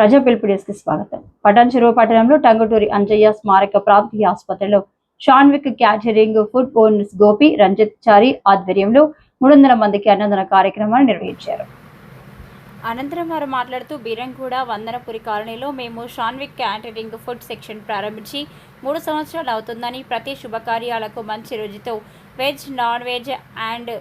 ప్రజా పిలుపు స్వాగతం పటాన్చెరువు పట్టణంలో టంగుటూరి అంజయ్య స్మారక ప్రాంతీయ ఆసుపత్రిలో Shanvik catering food owners Gopi Ranjith Chari ఆధ్వర్యంలో మూడు వందల మందికి అన్నదాన కార్యక్రమాన్ని నిర్వహించారు. అనంతరం వారు మాట్లాడుతూ బీరంగూడ వందనపురి కాలనీలో మేము షాన్విక్ క్యాటరింగ్ ఫుడ్ సెక్షన్ ప్రారంభించి మూడు సంవత్సరాలు అవుతుందని ప్రతి శుభకార్యాలకు మంచి రుచితో veg non veg and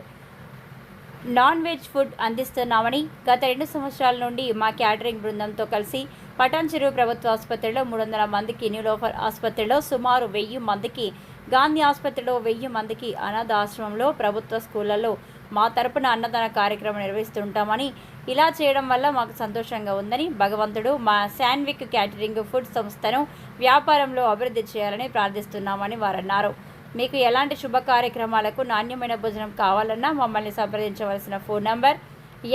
non veg food అందిస్తున్నామని గత రెండు సంవత్సరాల నుండి మా క్యాటరింగ్ బృందంతో కలిసి పటాన్ చెరువు ప్రభుత్వ ఆసుపత్రిలో మూడు వందల మందికి న్యూలోఫర్ ఆసుపత్రిలో సుమారు వెయ్యి మందికి గాంధీ ఆసుపత్రిలో వెయ్యి మందికి అనాథ ఆశ్రమంలో ప్రభుత్వ స్కూళ్ళలో మా తరపున అన్నదాన కార్యక్రమం నిర్వహిస్తుంటామని ఇలా చేయడం వల్ల మాకు సంతోషంగా ఉందని భగవంతుడు మా శాన్విక్ క్యాటరింగ్ ఫుడ్ సంస్థను వ్యాపారంలో అభివృద్ధి చేయాలని ప్రార్థిస్తున్నామని వారు అన్నారు మీకు ఎలాంటి శుభ కార్యక్రమాలకు నాణ్యమైన భోజనం కావాలన్నా మమ్మల్ని సంప్రదించవలసిన phone number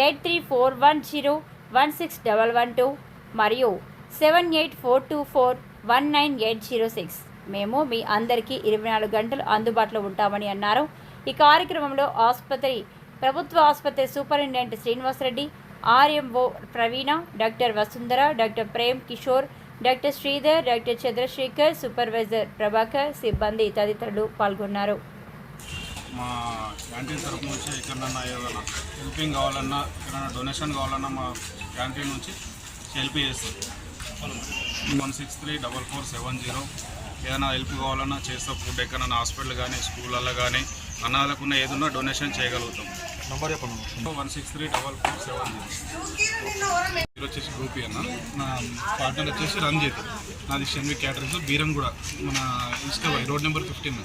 eight three four one zero one six double one two మరియు seven eight four two four one nine eight zero six. మేము మీ అందరికీ ఇరవై నాలుగు గంటలు అందుబాటులో ఉంటామని అన్నారు. ఈ కార్యక్రమంలో ఆసుపత్రి ప్రభుత్వ ఆసుపత్రి superintendent Srinivasa Reddy RMO Praveena doctor Vasundhara doctor Prem Kishore doctor Sridhar doctor Chandrasekhar supervisor Prabhakar సిబ్బంది తదితరులు పాల్గొన్నారు. మా క్యాంటీన్ తరపు నుంచి ఎక్కడన్నా ఏదైనా హెల్పింగ్ కావాలన్నా ఎక్కడైనా డొనేషన్ కావాలన్నా మా క్యాంటీన్ నుంచి హెల్ప్ చేస్తారు. One six three double four seven zero ఏదైనా హెల్ప్ కావాలన్నా చేస్తాం ఫుడ్ ఎక్కడైనా హాస్పిటల్ కానీ స్కూళ్ళల్లో కానీ అనాథకున్న ఏదన్నా డొనేషన్ చేయగలుగుతాం. నంబర్ చెప్పండి one six three double four seven zero వచ్చేసి గోపి అన్న. నా పార్ట్నర్ వచ్చేసి రంజిత్. నాది షన్వి క్యాటరింగ్స్ బీరం కూడా మన ఇసుక road number fifteen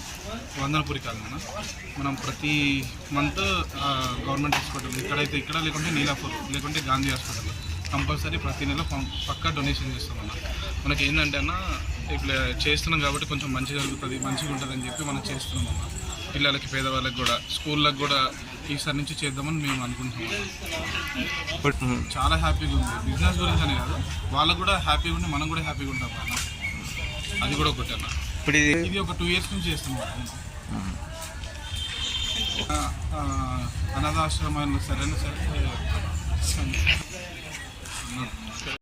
Vandanapuri colony అన్న. మనం ప్రతి మంత్ గవర్నమెంట్ హాస్పిటల్ ఇక్కడైతే ఇక్కడ లేకుంటే నీలాపూర్ లేకుంటే గాంధీ హాస్పిటల్. కంపల్సరీ ప్రతి నెల పం- పక్కా డొనేషన్ చేస్తాం అన్న. మనకి ఏంటంటే అన్న ఇట్లా చేస్తున్నాం కాబట్టి కొంచెం మంచి జరుగుతుంది మంచిగా ఉంటుంది అని చెప్పి మనం చేస్తున్నాం అన్న పిల్లలకి పేదవాళ్ళకి కూడా స్కూళ్ళకి కూడా ఈసారి నుంచి చేద్దామని మేము అనుకుంటున్నాం. చాలా హ్యాపీగా ఉంది బిజినెస్ గురించి అని కాదు వాళ్ళకు కూడా హ్యాపీగా ఉండి మనం కూడా హ్యాపీగా ఉంటాం అన్న అది కూడా ఒకటి అన్న ఇప్పుడు ఇది ఒక టూ ఇయర్స్ నుంచి చేస్తున్నాం ఆ, ఆ, అనాథాశ్రమాలు సరైన సరే